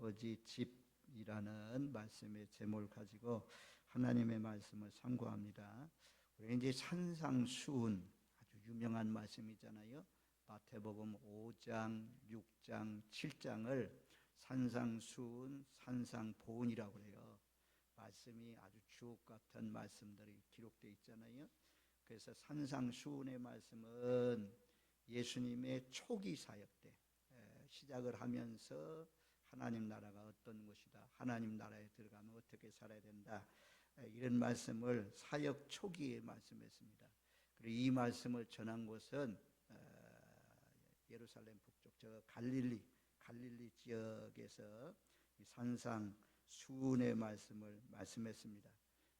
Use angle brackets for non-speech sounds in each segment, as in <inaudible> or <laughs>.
아버지 집이라는 말씀의 제목을 가지고 하나님의 말씀을 상고합니다. 우리 이제 산상수훈 아주 유명한 말씀이잖아요. 마태복음 5장, 6장, 7장을 산상수훈, 산상보훈이라고 그래요. 말씀이 아주 주옥 같은 말씀들이 기록되어 있잖아요. 그래서 산상수훈의 말씀은 예수님의 초기 사역 때 시작을 하면서 하나님 나라가 어떤 것이다. 하나님 나라에 들어가면 어떻게 살아야 된다. 이런 말씀을 사역 초기에 말씀했습니다. 그리고 이 말씀을 전한 곳은 예루살렘 북쪽 저 갈릴리 갈릴리 지역에서 산상 수훈의 말씀을 말씀했습니다.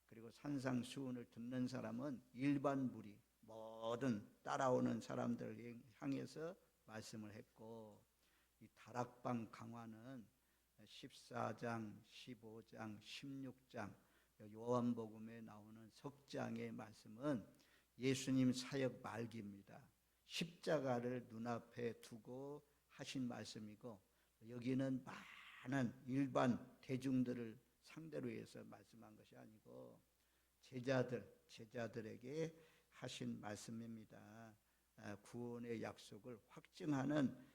그리고 산상 수훈을 듣는 사람은 일반 무리 모든 따라오는 사람들을 향해서 말씀을 했고 이 다락방 강화는 14장, 15장, 16장 요한복음에 나오는 석장의 말씀은 예수님 사역 말기입니다. 십자가를 눈앞에 두고 하신 말씀이고 여기는 많은 일반 대중들을 상대로 해서 말씀한 것이 아니고 제자들 제자들에게 하신 말씀입니다. 아, 구원의 약속을 확증하는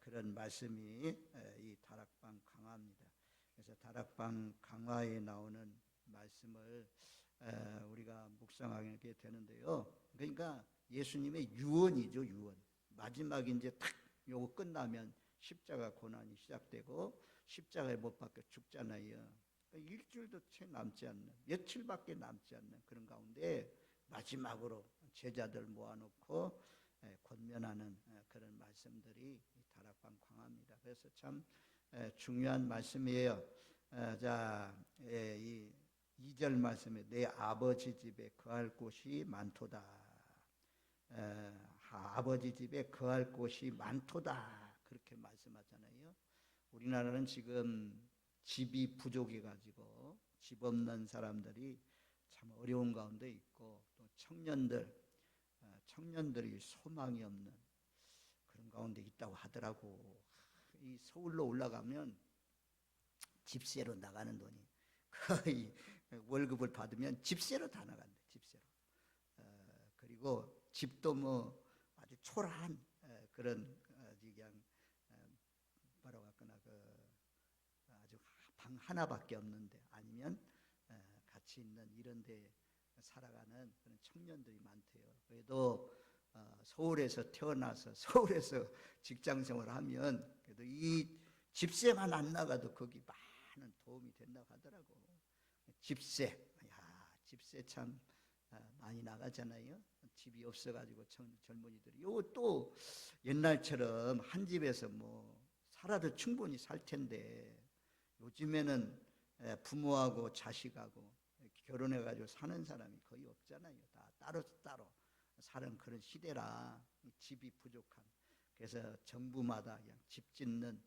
그런 말씀이 이 다락방 강화입니다. 그래서 다락방 강화에 나오는 말씀을 우리가 묵상하게 되는데요. 그러니까 예수님의 유언이죠, 유언. 마지막 이제 탁 요거 끝나면 십자가 고난이 시작되고 십자가에 못 박혀 죽잖아요. 그러니까 일주일도 채 남지 않는 며칠밖에 남지 않는 그런 가운데 마지막으로 제자들 모아놓고 권면하는 그런 말씀들이 방 광합니다. 그래서 참 중요한 말씀이에요. 자, 이 2절 말씀에 내 아버지 집에 거할 곳이 많도다. 아버지 집에 거할 곳이 많도다. 그렇게 말씀하잖아요. 우리나라는 지금 집이 부족해 가지고 집 없는 사람들이 참 어려운 가운데 있고 또 청년들 청년들이 소망이 없는 그런 가운데 있다고 하더라고. 이 서울로 올라가면 집세로 나가는 돈이 거의 월급을 받으면 집세로 다 나간대. 집세로. 어, 그리고 집도 뭐 아주 초라한 그런 어, 그냥 뭐라고 할거나 그 아주 방 하나밖에 없는데 아니면 같이 있는 이런 데 살아가는 그런 청년들이 많대요. 그래도 어, 서울에서 태어나서 <laughs> 서울에서 직장 생활하면 그래도 이 집세만 안 나가도 거기 많은 도움이 된다고 하더라고. 집세, 야 집세 참 어, 많이 나가잖아요. 집이 없어가지고 젊은이들이. 요또 옛날처럼 한 집에서 뭐 살아도 충분히 살 텐데 요즘에는 부모하고 자식하고 결혼해가지고 사는 사람이 거의 없잖아요. 다 따로 따로 사는 그런 시대라 집이 부족한. 그래서 정부마다 그냥 집 짓는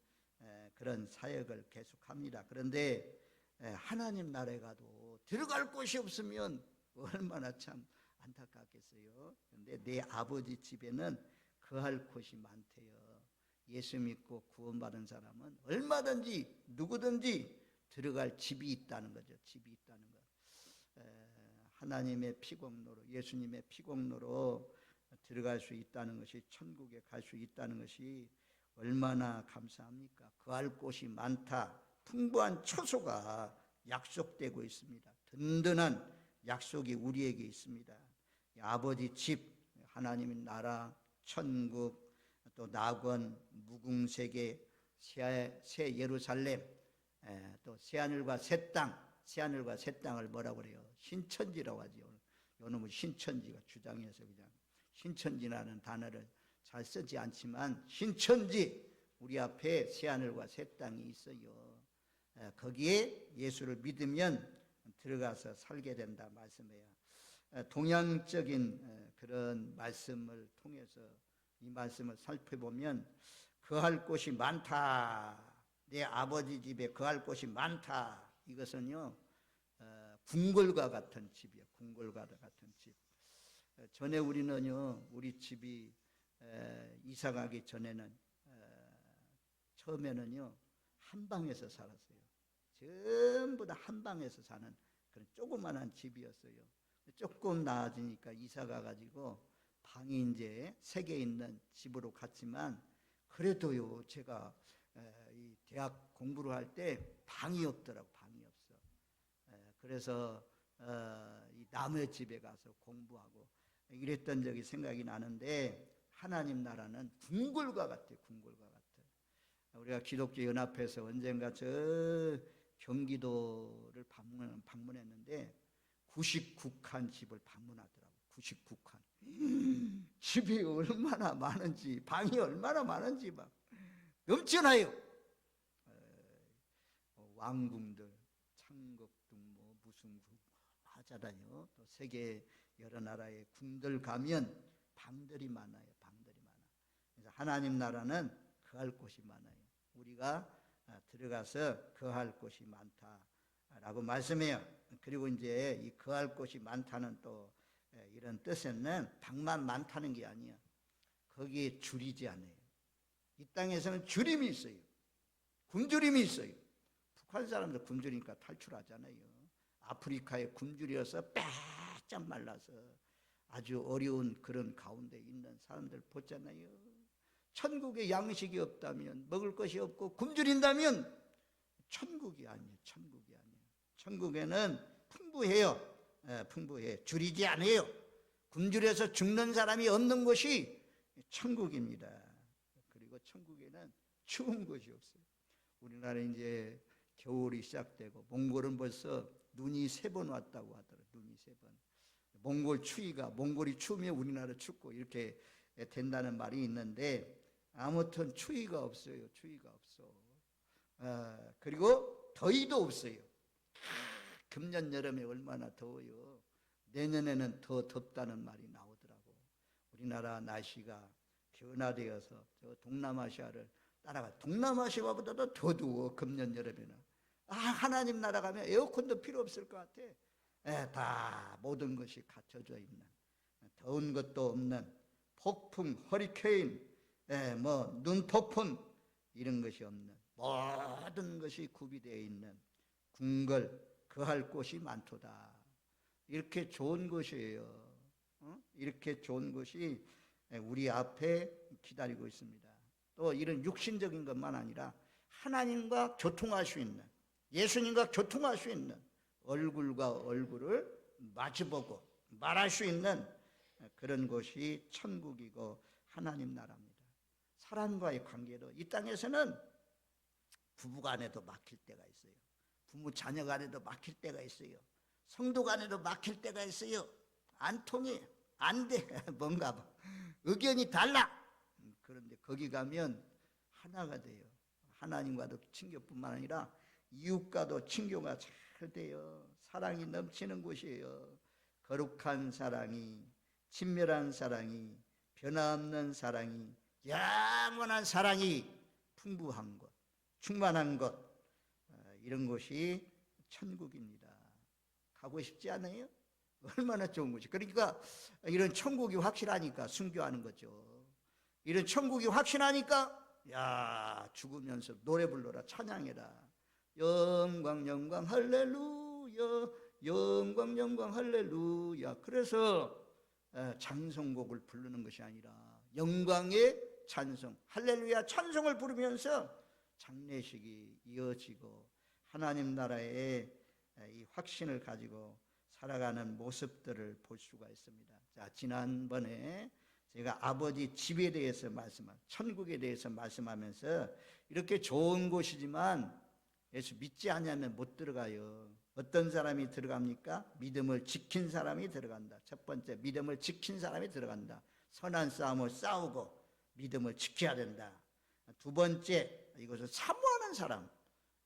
그런 사역을 계속합니다. 그런데 하나님 나라에 가도 들어갈 곳이 없으면 얼마나 참 안타깝겠어요. 그런데 내 아버지 집에는 거할 곳이 많대요. 예수 믿고 구원받은 사람은 얼마든지 누구든지 들어갈 집이 있다는 거죠. 집이 있다는 것. 하나님의 피공로로 예수님의 피공로로 들어갈 수 있다는 것이 천국에 갈 수 있다는 것이 얼마나 감사합니까? 거할 곳이 많다. 풍부한 처소가 약속되고 있습니다. 든든한 약속이 우리에게 있습니다. 아버지 집, 하나님의 나라, 천국, 또 낙원, 무궁세계, 새 예루살렘, 또 새하늘과 새 땅, 새하늘과 새 땅을 뭐라고 그래요? 신천지라고 하죠. 요놈은 신천지가 주장해서 그냥 신천지라는 단어를 잘 쓰지 않지만 신천지 우리 앞에 새하늘과 새 땅이 있어요. 거기에 예수를 믿으면 들어가서 살게 된다 말씀해요. 동양적인 그런 말씀을 통해서 이 말씀을 살펴보면 거할 곳이 많다. 내 아버지 집에 거할 곳이 많다. 이것은요 어, 궁궐과 같은 집이에요. 궁궐과 같은 집. 어, 전에 우리는요 우리 집이 이사 가기 전에는 어, 처음에는요 한 방에서 살았어요. 전부 다 한 방에서 사는 그런 조그만한 집이었어요. 조금 나아지니까 이사 가가지고 방이 이제 세 개 있는 집으로 갔지만 그래도요 제가 에, 이 대학 공부를 할 때 방이 없더라고 그래서 어, 이 남의 집에 가서 공부하고 이랬던 적이 생각이 나는데 하나님 나라는 궁궐과 같아요. 궁궐과 같아. 우리가 기독교 연합회에서 언젠가 저 경기도를 방문, 방문했는데 99칸 집을 방문하더라고. 99칸. <gasps> 집이 얼마나 많은지, 방이 얼마나 많은지 막 넘쳐나요. 어, 왕궁들, 궁 하잖아요. 또 세계 여러 나라의 궁들 가면 방들이 많아요. 방들이 많아. 그래서 하나님 나라는 거할 곳이 많아요. 우리가 아, 들어가서 거할 곳이 많다라고 말씀해요. 그리고 이제 이 거할 곳이 많다는 또 에, 이런 뜻에는 방만 많다는 게 아니야. 거기에 줄이지 않아요. 이 땅에서는 줄임이 있어요. 굶주림이 있어요. 북한 사람들 굶주리니까 탈출하잖아요. 아프리카에 굶주려서 빼짝 말라서 아주 어려운 그런 가운데 있는 사람들 보잖아요. 천국에 양식이 없다면 먹을 것이 없고 굶주린다면 천국이 아니에요. 천국이 아니에요. 천국에는 풍부해요. 예, 풍부해. 줄이지 않아요. 굶주려서 죽는 사람이 없는 곳이 천국입니다. 그리고 천국에는 추운 곳이 없어요. 우리나라 이제 겨울이 시작되고 몽골은 벌써 눈이 세 번 왔다고 하더라고요. 눈이 세 번. 몽골 추위가 몽골이 추우면 우리나라 춥고 이렇게 된다는 말이 있는데 아무튼 추위가 없어요. 추위가 없어. 아, 그리고 더위도 없어요. 금년 여름에 얼마나 더워요. 내년에는 더 덥다는 말이 나오더라고. 우리나라 날씨가 변화되어서 저 동남아시아를 따라가. 동남아시아보다도 더 더워. 금년 여름에는. 아 하나님 나라 가면 에어컨도 필요 없을 것 같아. 에, 다 모든 것이 갖춰져 있는 더운 것도 없는 폭풍, 허리케인, 에, 뭐 눈폭풍 이런 것이 없는 모든 것이 구비되어 있는 궁궐 거할 곳이 많도다. 이렇게 좋은 곳이에요. 어? 이렇게 좋은 곳이 우리 앞에 기다리고 있습니다. 또 이런 육신적인 것만 아니라 하나님과 교통할 수 있는 예수님과 교통할 수 있는 얼굴과 얼굴을 마주보고 말할 수 있는 그런 곳이 천국이고 하나님 나라입니다. 사람과의 관계도 이 땅에서는 부부 간에도 막힐 때가 있어요. 부모 자녀 간에도 막힐 때가 있어요. 성도 간에도 막힐 때가 있어요. 안 통해. 안 돼. <laughs> 뭔가 봐. 의견이 달라. 그런데 거기 가면 하나가 돼요. 하나님과도 친교뿐만 아니라 이웃과도 친교가 잘 돼요. 사랑이 넘치는 곳이에요. 거룩한 사랑이, 친밀한 사랑이, 변함없는 사랑이, 영원한 사랑이 풍부한 것, 충만한 것, 어, 이런 곳이 천국입니다. 가고 싶지 않아요? 얼마나 좋은 곳이. 그러니까 이런 천국이 확실하니까 순교하는 거죠. 이런 천국이 확신하니까 야 죽으면서 노래 불러라 찬양해라 영광 영광 할렐루야 영광 영광 할렐루야 그래서 에, 찬송곡을 부르는 것이 아니라 영광의 찬송 할렐루야 찬송을 부르면서 장례식이 이어지고 하나님 나라의 에, 이 확신을 가지고 살아가는 모습들을 볼 수가 있습니다. 자 지난번에 제가 아버지 집에 대해서 말씀한 천국에 대해서 말씀하면서 이렇게 좋은 곳이지만 예수 믿지 않으면 못 들어가요. 어떤 사람이 들어갑니까? 믿음을 지킨 사람이 들어간다. 첫 번째 믿음을 지킨 사람이 들어간다. 선한 싸움을 싸우고 믿음을 지켜야 된다. 두 번째 이것을 사모하는 사람.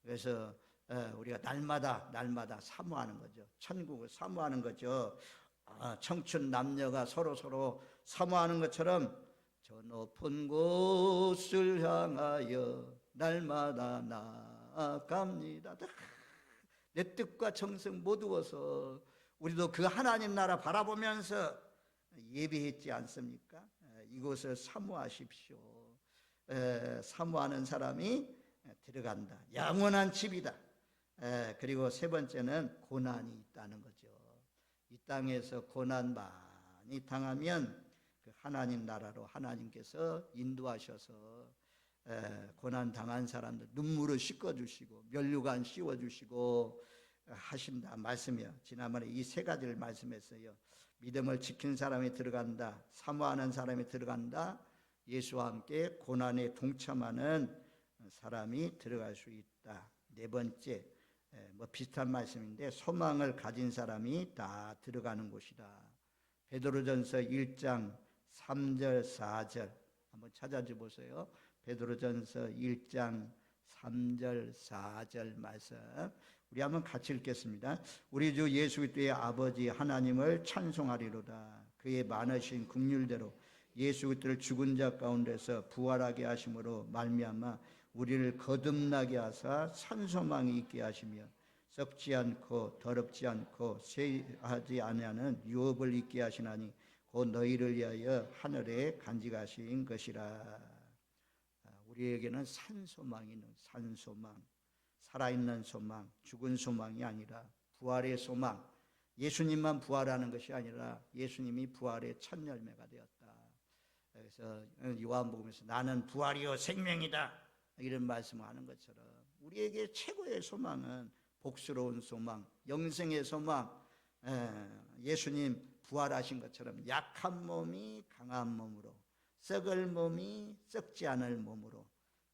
그래서 어, 우리가 날마다 날마다 사모하는 거죠. 천국을 사모하는 거죠. 아, 청춘 남녀가 서로 서로 사모하는 것처럼 저 높은 곳을 향하여 날마다 나 아갑니다. 내 뜻과 정성 모두어서 우리도 그 하나님 나라 바라보면서 예배했지 않습니까? 이곳을 사모하십시오. 사모하는 사람이 들어간다. 영원한 집이다. 에, 그리고 세 번째는 고난이 있다는 거죠. 이 땅에서 고난 많이 당하면 그 하나님 나라로 하나님께서 인도하셔서 에, 고난 당한 사람들 눈물을 씻어 주시고 면류관 씌워 주시고 하신다 말씀이요. 지난번에 이 세 가지를 말씀했어요. 믿음을 지킨 사람이 들어간다. 사모하는 사람이 들어간다. 예수와 함께 고난에 동참하는 사람이 들어갈 수 있다. 네 번째, 에, 뭐 비슷한 말씀인데 소망을 가진 사람이 다 들어가는 곳이다. 베드로전서 1장 3절 4절 한번 찾아줘 보세요. 베드로전서 1장 3절 4절 말씀 우리 한번 같이 읽겠습니다. 우리 주 예수 그리스도의 아버지 하나님을 찬송하리로다. 그의 많으신 국률대로 예수 그리스도를 죽은 자 가운데서 부활하게 하심으로 말미암아 우리를 거듭나게 하사 산소망이 있게 하시며 썩지 않고 더럽지 않고 쇠하지 아니하는 유업을 있게 하시나니 곧 너희를 위하여 하늘에 간직하신 것이라. 아, 우리에게는 산 소망이 있는 산 소망, 살아있는 소망, 죽은 소망이 아니라 부활의 소망. 예수님만 부활하는 것이 아니라 예수님이 부활의 첫 열매가 되었다. 그래서 요한복음에서 나는 부활이요 생명이다 이런 말씀을 하는 것처럼 우리에게 최고의 소망은 복스러운 소망, 영생의 소망. 에, 예수님 부활하신 것처럼 약한 몸이 강한 몸으로, 썩을 몸이 썩지 않을 몸으로,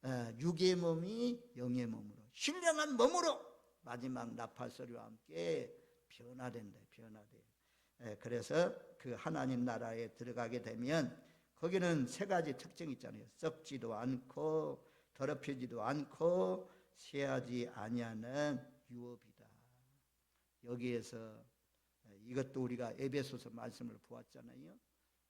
에, 육의 몸이 영의 몸으로, 신령한 몸으로 마지막 나팔소리와 함께 변화된다. 변화돼. 에, 그래서 그 하나님 나라에 들어가게 되면 거기는 세 가지 특징이 있잖아요. 썩지도 않고 더럽혀지도 않고 쇠하지 아니하는 유업이다. 여기에서 이것도 우리가 에베소서 말씀을 보았잖아요.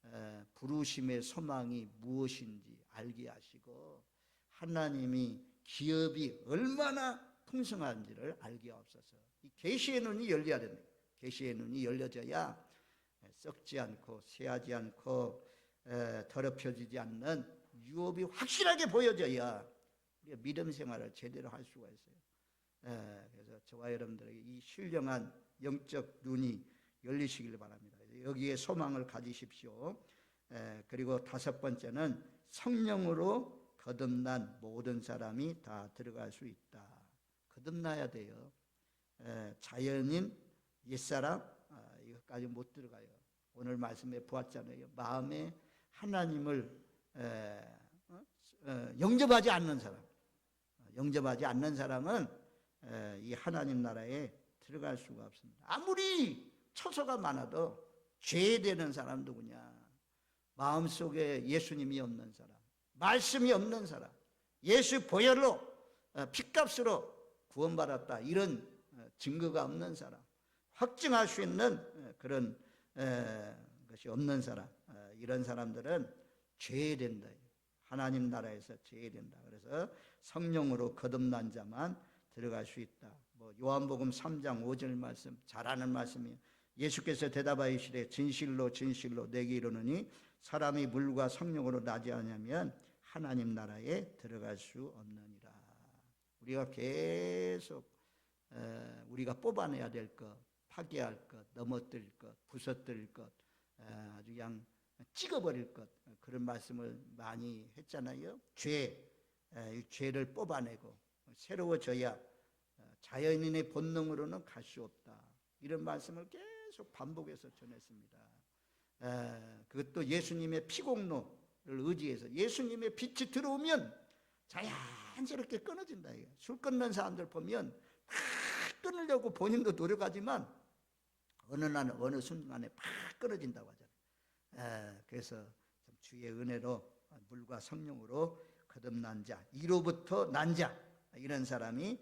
에, 부르심의 소망이 무엇인지 알게 하시고 하나님이 기업이 얼마나 풍성한지를 알게 하옵소서. 이 계시의 눈이 열려야 된다. 계시의 눈이 열려져야 썩지 않고 쇠하지 않고 에, 더럽혀지지 않는 유업이 확실하게 보여져야 우리가 믿음 생활을 제대로 할 수가 있어요. 에, 그래서 저와 여러분들에게 이 신령한 영적 눈이 열리시길 바랍니다. 여기에 소망을 가지십시오. 에, 그리고 다섯 번째는 성령으로 거듭난 모든 사람이 다 들어갈 수 있다. 거듭나야 돼요. 에, 자연인 옛사람 아, 이것까지 못 들어가요. 오늘 말씀에 보았잖아요. 마음에 하나님을 에, 어? 어, 영접하지 않는 사람, 영접하지 않는 사람은 에, 이 하나님 나라에 들어갈 수가 없습니다. 아무리 처소가 많아도 죄되는 사람 누구냐? 마음 속에 예수님이 없는 사람, 말씀이 없는 사람, 예수 보혈로 어, 피값으로 구원받았다 이런 어, 증거가 없는 사람, 확증할 수 있는 어, 그런 에, 것이 없는 사람, 어, 이런 사람들은 죄된다. 하나님 나라에서 죄된다. 그래서 성령으로 거듭난 자만 들어갈 수 있다. 뭐 요한복음 3장 5절 말씀 잘 아는 말씀이에요. 예수께서 대답하시되 진실로 진실로 내게 이르노니 사람이 물과 성령으로 나지 않으면 하나님 나라에 들어갈 수 없느니라. 우리가 계속 에, 우리가 뽑아내야 될 것, 파괴할 것, 넘어뜨릴 것, 부서뜨릴 것, 에, 아주 그냥 찍어버릴 것 그런 말씀을 많이 했잖아요. 죄, 죄를 뽑아내고 새로워져야 어, 자연인의 본능으로는 갈 수 없다. 이런 말씀을 계속 반복해서 전했습니다. 에, 그것도 예수님의 피공로를 의지해서 예수님의 빛이 들어오면 자연스럽게 끊어진다. 술 끊는 사람들 보면 팍 끊으려고 본인도 노력하지만 어느 날 어느 순간에 팍 끊어진다고 하잖아요. 에, 그래서 참 주의 은혜로 물과 성령으로 거듭난 자, 이로부터 난 자, 이런 사람이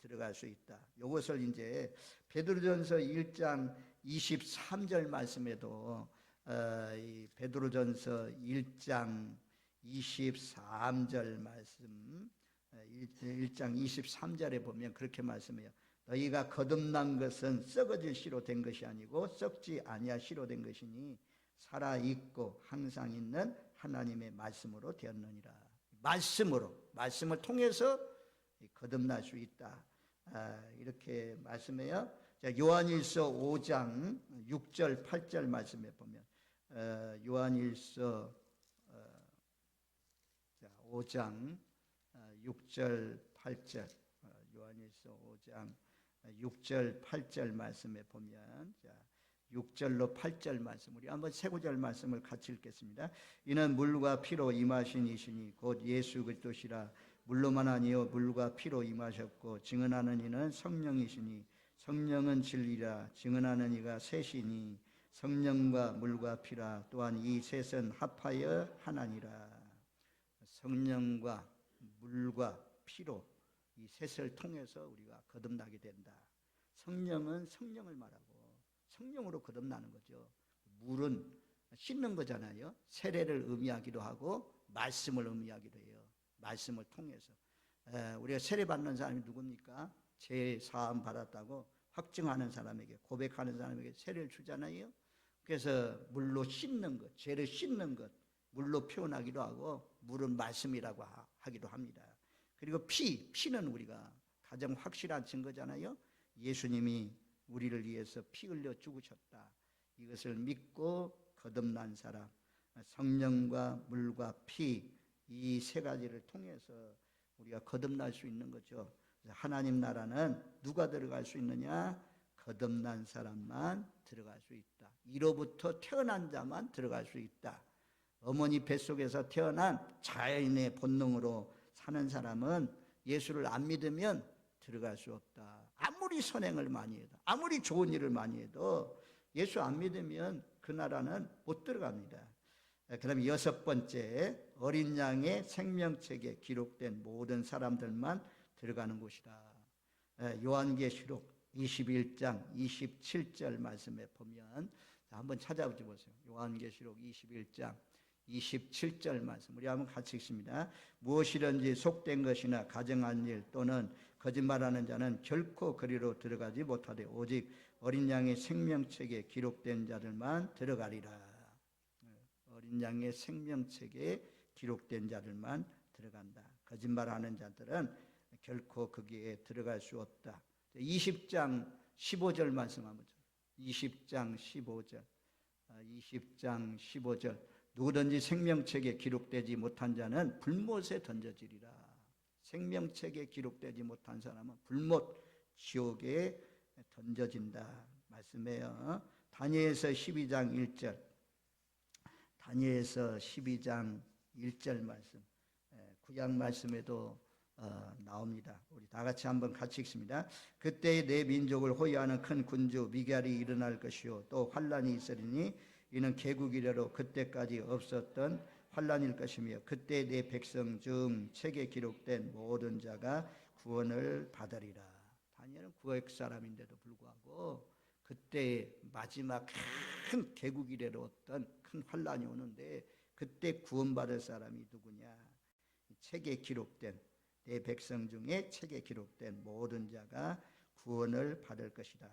들어갈 수 있다. 이것을 이제 베드로전서 1장 23절 말씀에도 어, 이 베드로전서 1장 23절 말씀 1장 23절에 보면 그렇게 말씀해요. 너희가 거듭난 것은 썩어질 씨로 된 것이 아니고 썩지 아니하 씨로 된 것이니 살아 있고 항상 있는 하나님의 말씀으로 되었느니라. 말씀으로 말씀을 통해서 거듭날 수 있다. 아, 이렇게 말씀해요. 자, 요한일서 5장 6절 8절 말씀에 보면 어, 요한일서 어, 자, 5장 어, 6절 8절 어, 요한일서 5장 6절 8절 말씀에 보면 자, 6절로 8절 말씀 우리 한번 세 구절 말씀을 같이 읽겠습니다. 이는 물과 피로 임하신 이시니 곧 예수 그리스도시라 물로만 아니요 물과 피로 임하셨고 증언하는 이는 성령이시니 성령은 진리라 증언하는 이가 셋이니 성령과 물과 피라 또한 이 셋은 합하여 하나니라 성령과 물과 피로 이 셋을 통해서 우리가 거듭나게 된다. 성령은 성령을 말하고 성령으로 거듭나는 거죠. 물은 씻는 거잖아요. 세례를 의미하기도 하고 말씀을 의미하기도 해요. 말씀을 통해서 에, 우리가 세례 받는 사람이 누굽니까? 제 사함 받았다고 확증하는 사람에게 고백하는 사람에게 세례를 주잖아요. 그래서 물로 씻는 것, 죄를 씻는 것, 물로 표현하기도 하고 물은 말씀이라고 하- 하기도 합니다. 그리고 피, 피는 우리가 가장 확실한 증거잖아요. 예수님이 우리를 위해서 피 흘려 죽으셨다. 이것을 믿고 거듭난 사람, 성령과 물과 피 이 세 가지를 통해서 우리가 거듭날 수 있는 거죠. 하나님 나라는 누가 들어갈 수 있느냐? 거듭난 사람만 들어갈 수 있다. 이로부터 태어난 자만 들어갈 수 있다. 어머니 뱃속에서 태어난 자연의 본능으로 사는 사람은 예수를 안 믿으면 들어갈 수 없다. 아무리 선행을 많이 해도, 아무리 좋은 일을 많이 해도 예수 안 믿으면 그 나라는 못 들어갑니다. 그럼 여섯 번째 어린 양의 생명책에 기록된 모든 사람들만 들어가는 곳이다. 에, 요한계시록 21장 27절 말씀에 보면 자, 한번 찾아보지 보세요. 요한계시록 21장 27절 말씀 우리 한번 같이 읽습니다. 무엇이든지 속된 것이나 가정한 일 또는 거짓말하는 자는 결코 그리로 들어가지 못하되 오직 어린 양의 생명책에 기록된 자들만 들어가리라. 어린 양의 생명책에 기록된 자들만 들어간다. 거짓말하는 자들은 결코 거기에 들어갈 수 없다. 20장 15절 말씀 한번 20장 15절. 20장 15절. 누구든지 생명책에 기록되지 못한 자는 불못에 던져지리라. 생명책에 기록되지 못한 사람은 불못 지옥에 던져진다. 말씀해요. 다니엘서 12장 1절. 다니엘서 12장 1절 말씀. 예, 구약 말씀에도 어, 나옵니다. 우리 다 같이 한번 같이 읽습니다. 그때 내 민족을 호위하는 큰 군주 미갈이 일어날 것이요 또 환란이 있으리니 이는 개국 이래로 그때까지 없었던 환란일 것이며 그때 내 백성 중 책에 기록된 모든 자가 구원을 받으리라. 다니엘은 구약 사람인데도 불구하고 그때 마지막 큰 개국 이래로 어떤 큰 환란이 오는데 그때 구원받을 사람이 누구냐? 이 책에 기록된 내 백성 중에 책에 기록된 모든 자가 구원을 받을 것이다.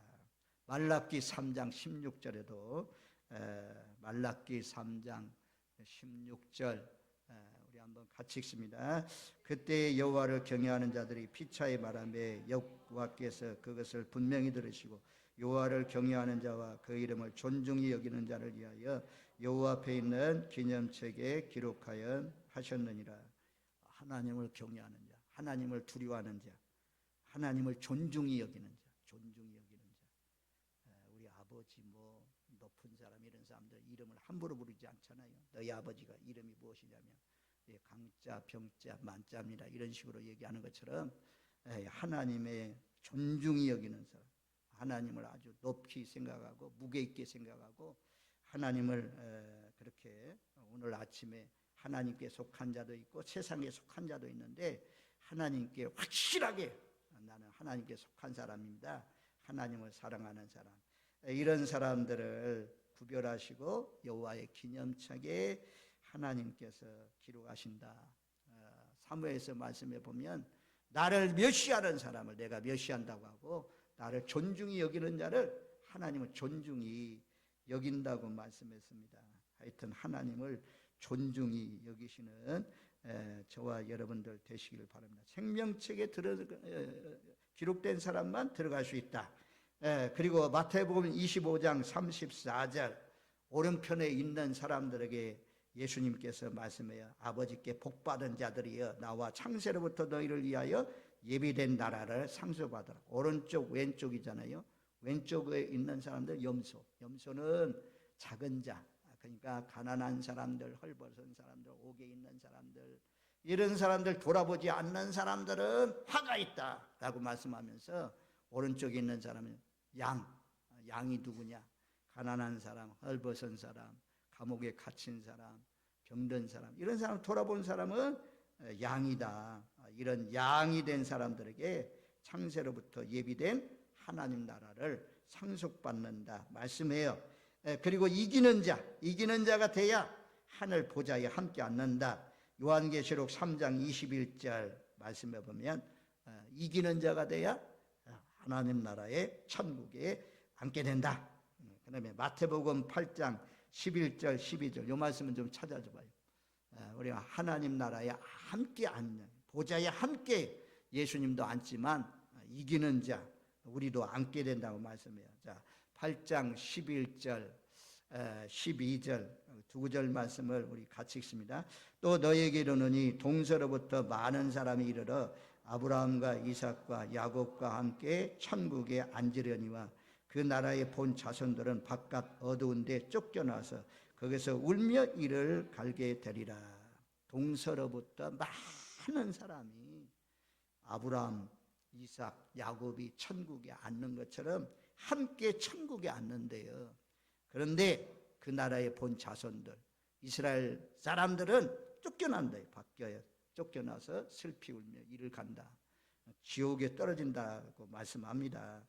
말라기 3장 16절에도 말라기 3장 16절 우리 한번 같이 읽습니다. 그때 여호와를 경외하는 자들이 피차의 바람에 여호와께서 그것을 분명히 들으시고 여호와를 경외하는 자와 그 이름을 존중히 여기는 자를 위하여 여호와 앞에 있는 기념책에 기록하여 하셨느니라. 하나님을 경외하는 자, 하나님을 두려워하는 자, 하나님을 존중히 여기는 자, 존중히 여기는 자. 우리 아버지 뭐 높은 사람 이런 사람들 이름을 함부로 부르지 않잖아요. 너희 아버지가 이름이 무엇이냐면 예, 강자, 병자, 만자입니다. 이런 식으로 얘기하는 것처럼 예, 하나님의 존중히 여기는 사람, 하나님을 아주 높이 생각하고 무게 있게 생각하고 하나님을 그렇게 오늘 아침에 하나님께 속한 자도 있고 세상에 속한 자도 있는데 하나님께 확실하게 나는 하나님께 속한 사람입니다. 하나님을 사랑하는 사람. 이런 사람들을 구별하시고 여호와의 기념책에 하나님께서 기록하신다. 어, 사무에서 말씀해 보면 나를 멸시하는 사람을 내가 멸시한다고 하고 나를 존중히 여기는 자를 하나님은 존중히 여긴다고 말씀했습니다. 하여튼 하나님을 존중히 여기시는 에, 저와 여러분들 되시기를 바랍니다. 생명책에 들어 에, 기록된 사람만 들어갈 수 있다. 에, 그리고 마태복음 25장 34절 오른편에 있는 사람들에게 예수님께서 말씀해요. 아버지께 복 받은 자들이여 나와 창세로부터 너희를 위하여 예비된 나라를 상속받아라. 오른쪽 왼쪽이잖아요. 왼쪽에 있는 사람들 염소. 염소는 작은 자. 그러니까 가난한 사람들, 헐벗은 사람들, 옥에 있는 사람들 이런 사람들 돌아보지 않는 사람들은 화가 있다라고 말씀하면서 오른쪽에 있는 사람은 양. 양이 누구냐? 가난한 사람, 헐벗은 사람, 감옥에 갇힌 사람, 병든 사람 이런 사람 돌아본 사람은 양이다. 이런 양이 된 사람들에게 창세로부터 예비된 하나님 나라를 상속받는다 말씀해요. 에, 그리고 이기는 자, 이기는 자가 돼야 하늘 보좌에 함께 앉는다. 요한계시록 3장 21절 말씀해 보면 어, 이기는 자가 돼야 어, 하나님 나라의 천국에 앉게 된다. 음, 그다음에 마태복음 8장 11절 12절 요 말씀은 좀 찾아줘 봐요. 어, 우리가 하나님 나라에 함께 앉는 보좌에 함께 예수님도 앉지만 어, 이기는 자 우리도 앉게 된다고 말씀해요. 자, 8장 11절 12절 두 구절 말씀을 우리 같이 읽습니다. 또 너에게 이르노니 동서로부터 많은 사람이 이르러 아브라함과 이삭과 야곱과 함께 천국에 앉으려니와 그 나라의 본 자손들은 바깥 어두운 데 쫓겨나서 거기서 울며 이를 갈게 되리라. 동서로부터 많은 사람이 아브라함, 이삭, 야곱이 천국에 앉는 것처럼 함께 천국에 앉는데요. 그런데 그 나라의 본 자손들, 이스라엘 사람들은 쫓겨난다. 바뀌어요. 쫓겨나서 슬피 울며 이를 간다. 지옥에 떨어진다고 말씀합니다.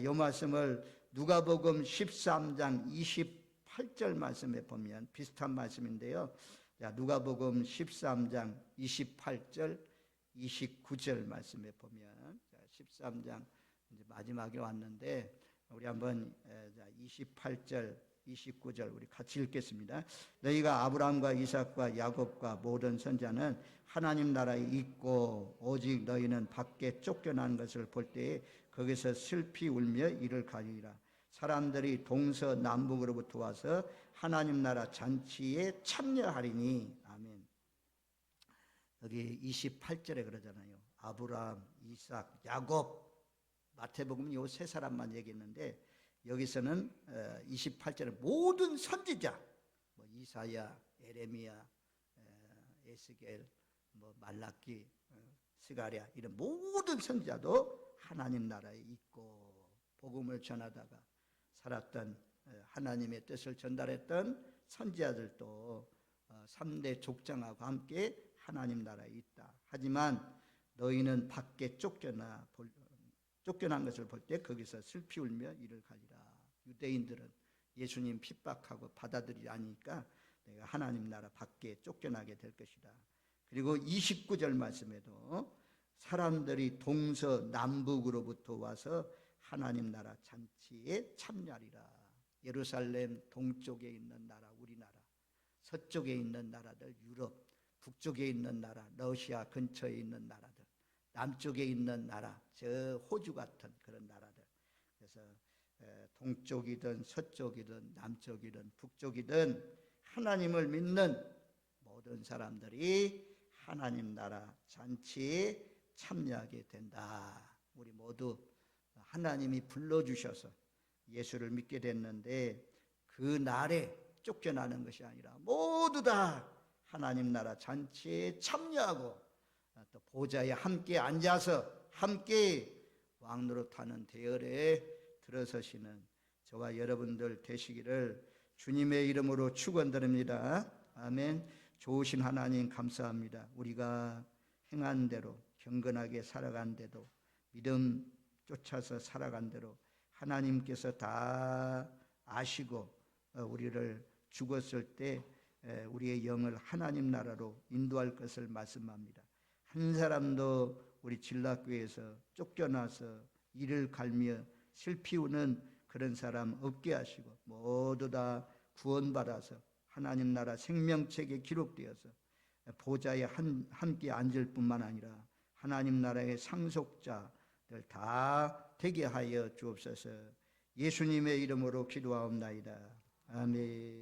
이 말씀을 누가복음 13장 28절 말씀에 보면 비슷한 말씀인데요. 누가복음 13장 28절 29절 말씀에 보면 13장 이제 마지막에 왔는데 우리 한번 28절 29절 우리 같이 읽겠습니다. 너희가 아브라함과 이삭과 야곱과 모든 선자는 하나님 나라에 있고 오직 너희는 밖에 쫓겨난 것을 볼 때에 거기서 슬피 울며 이를 가리라. 사람들이 동서 남북으로부터 와서 하나님 나라 잔치에 참여하리니 아멘. 여기 28절에 그러잖아요. 아브라함, 이삭, 야곱, 마태복음 요세 사람만 얘기했는데 여기서는 28절에 모든 선지자, 뭐 이사야, 에레미야, 에스겔, 뭐 말라기, 어, 스가랴 이런 모든 선지자도 하나님 나라에 있고 복음을 전하다가 살았던 하나님의 뜻을 전달했던 선지자들도 3대 어, 족장하고 함께 하나님 나라에 있다. 하지만 너희는 밖에 쫓겨나 쫓겨난 것을 볼 때 거기서 슬피 울며 이를 가리라. 유대인들은 예수님 핍박하고 받아들이지 않으니까 내가 하나님 나라 밖에 쫓겨나게 될 것이다. 그리고 29절 말씀에도 사람들이 동서 남북으로부터 와서 하나님 나라 잔치에 참여하리라. 예루살렘 동쪽에 있는 나라 우리나라, 서쪽에 있는 나라들 유럽, 북쪽에 있는 나라 러시아 근처에 있는 나라들, 남쪽에 있는 나라 저 호주 같은 그런 나라들. 그래서 동쪽이든 서쪽이든 남쪽이든 북쪽이든 하나님을 믿는 모든 사람들이 하나님 나라 잔치에 참여하게 된다. 우리 모두 하나님이 불러주셔서 예수를 믿게 됐는데 그 날에 쫓겨나는 것이 아니라 모두 다 하나님 나라 잔치에 참여하고 또 보좌에 함께 앉아서 함께 왕노릇하는 대열에 들어서시는 저와 여러분들 되시기를 주님의 이름으로 축원드립니다. 아멘. 좋으신 하나님 감사합니다. 우리가 행한 대로 경건하게 살아간 대로 믿음 쫓아서 살아간 대로 하나님께서 다 아시고 어, 우리를 죽었을 때 우리의 영을 하나님 나라로 인도할 것을 말씀합니다. 한 사람도 우리 진락교에서 쫓겨나서 이를 갈며 슬피 우는 그런 사람 없게 하시고 모두 다 구원받아서 하나님 나라 생명책에 기록되어서 보좌에 한, 함께 앉을 뿐만 아니라 하나님 나라의 상속자들 다 되게 하여 주옵소서 예수님의 이름으로 기도하옵나이다. 아멘.